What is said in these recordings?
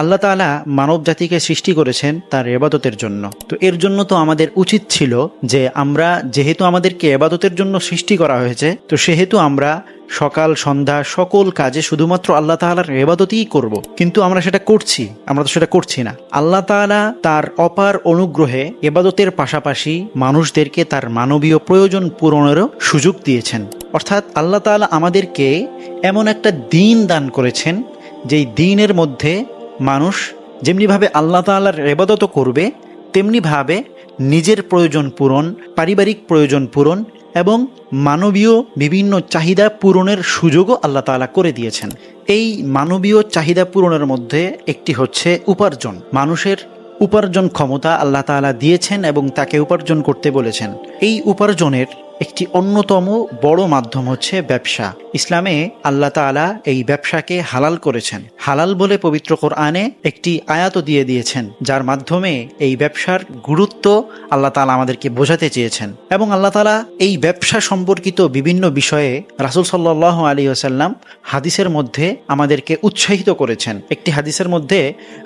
আল্লাহ তাআলা মানব জাতিকে সৃষ্টি করেছেন তার এবাদতের জন্য। তো এর জন্য তো আমাদের উচিত ছিল যে আমরা যেহেতু আমাদেরকে এবাদতের জন্য সৃষ্টি করা হয়েছে, তো সেহেতু আমরা সকাল, সন্ধ্যা সকল কাজে শুধুমাত্র আল্লাহ তাআলার এবাদতই করব। কিন্তু আমরা সেটা করছি, আমরা তো সেটা করছি না। আল্লাহ তাআলা তার অপার অনুগ্রহে এবাদতের পাশাপাশি মানুষদেরকে তার মানবীয় প্রয়োজন পূরণেরও সুযোগ দিয়েছেন। অর্থাৎ আল্লাহ তাআলা আমাদেরকে এমন একটা দিন দান করেছেন, যেই দিনের মধ্যে মানুষ যেমনিভাবে আল্লাহ তাআলার এবাদত করবে, তেমনিভাবে নিজের প্রয়োজন পূরণ, পারিবারিক প্রয়োজন পূরণ এবং মানবীয় বিভিন্ন চাহিদা পূরণের সুযোগও আল্লাহ তাআলা করে দিয়েছেন। এই মানবীয় চাহিদা পূরণের মধ্যে একটি হচ্ছে উপার্জন। মানুষের উপার্জন ক্ষমতা আল্লাহ তাআলা দিয়েছেন এবং তাকে উপার্জন করতে বলেছেন। এই উপার্জনের একটি অন্যতম বড় মাধ্যম হচ্ছে ব্যবসা। ইসলামে আল্লাহ তাআলা এই ব্যবসাকে হালাল করেছেন। হালাল বলে পবিত্র কোরআনে একটি আয়াতও দিয়ে দিয়েছেন, যার মাধ্যমে এই ব্যবসার গুরুত্ব আল্লাহ তাআলা আমাদেরকে বোঝাতে চেয়েছেন। এবং আল্লাহ তালা এই ব্যবসা সম্পর্কিত বিভিন্ন বিষয়ে রাসূল সাল্লাল্লাহু আলী আসাল্লাম হাদিসের মধ্যে আমাদেরকে উৎসাহিত করেছেন। একটি হাদিসের মধ্যে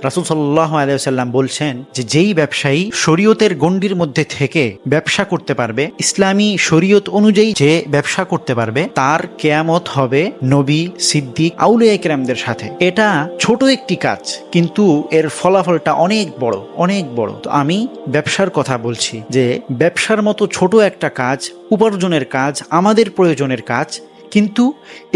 রাসূল সাল্লাল্লাহু আলী আসাল্লাম বলছেন যে, যেই ব্যবসায়ী শরীয়তের গণ্ডির মধ্যে থেকে ব্যবসা করতে পারবে, ইসলামী শরীয়ত অনুযায়ী যে ব্যবসা করতে পারবে, তার কেয়ামত হবে নবী, সিদ্দিক, আউলিয়া কেরামদের সাথে। এটা ছোট একটি কাজ, কিন্তু এর ফলাফলটা অনেক বড় অনেক বড়। তো আমি ব্যবসার কথা বলছি যে, ব্যবসার মতো ছোট একটা কাজ, উপার্জনের কাজ, আমাদের প্রয়োজনের কাজ, কিন্তু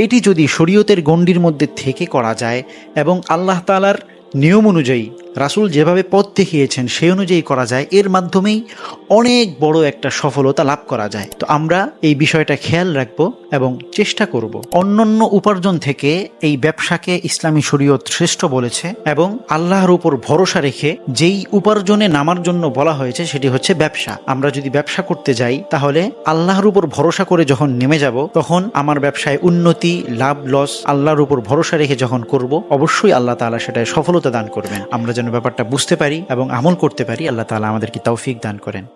এটি যদি শরীয়তের গণ্ডির মধ্যে থেকে করা যায় এবং আল্লাহ তালার নিয়ম অনুযায়ী রাসূল যেভাবে পথ দেখিয়েছেন, সেই অনুযায়ী করা যায়। এর মাধ্যমেই অনেক বড় একটা সফলতা লাভ করা যায়। তো আমরা এই বিষয়টা খেয়াল রাখব এবং চেষ্টা করব। অন্যান্য উপার্জন থেকে এই ব্যবসাকে ইসলামী শরীয়ত শ্রেষ্ঠ বলেছে এবং আল্লাহর উপর ভরসা রেখে যেই উপার্জনে নামার জন্য বলা হয়েছে, সেটি হচ্ছে ব্যবসা। আমরা যদি ব্যবসা করতে যাই, তাহলে আল্লাহর উপর ভরসা করে যখন নেমে যাব, তখন আমার ব্যবসায় উন্নতি, লাভ, লস আল্লাহর উপর ভরসা রেখে যখন করব, অবশ্যই আল্লাহ তাআলা সেটায় সফলতা দান করবেন। আমরা ব্যাপারটা বুঝতে পারি এবং আমল করতে পারি আল্লাহ তালা আমাদেরকে তৌফিক দান করেন।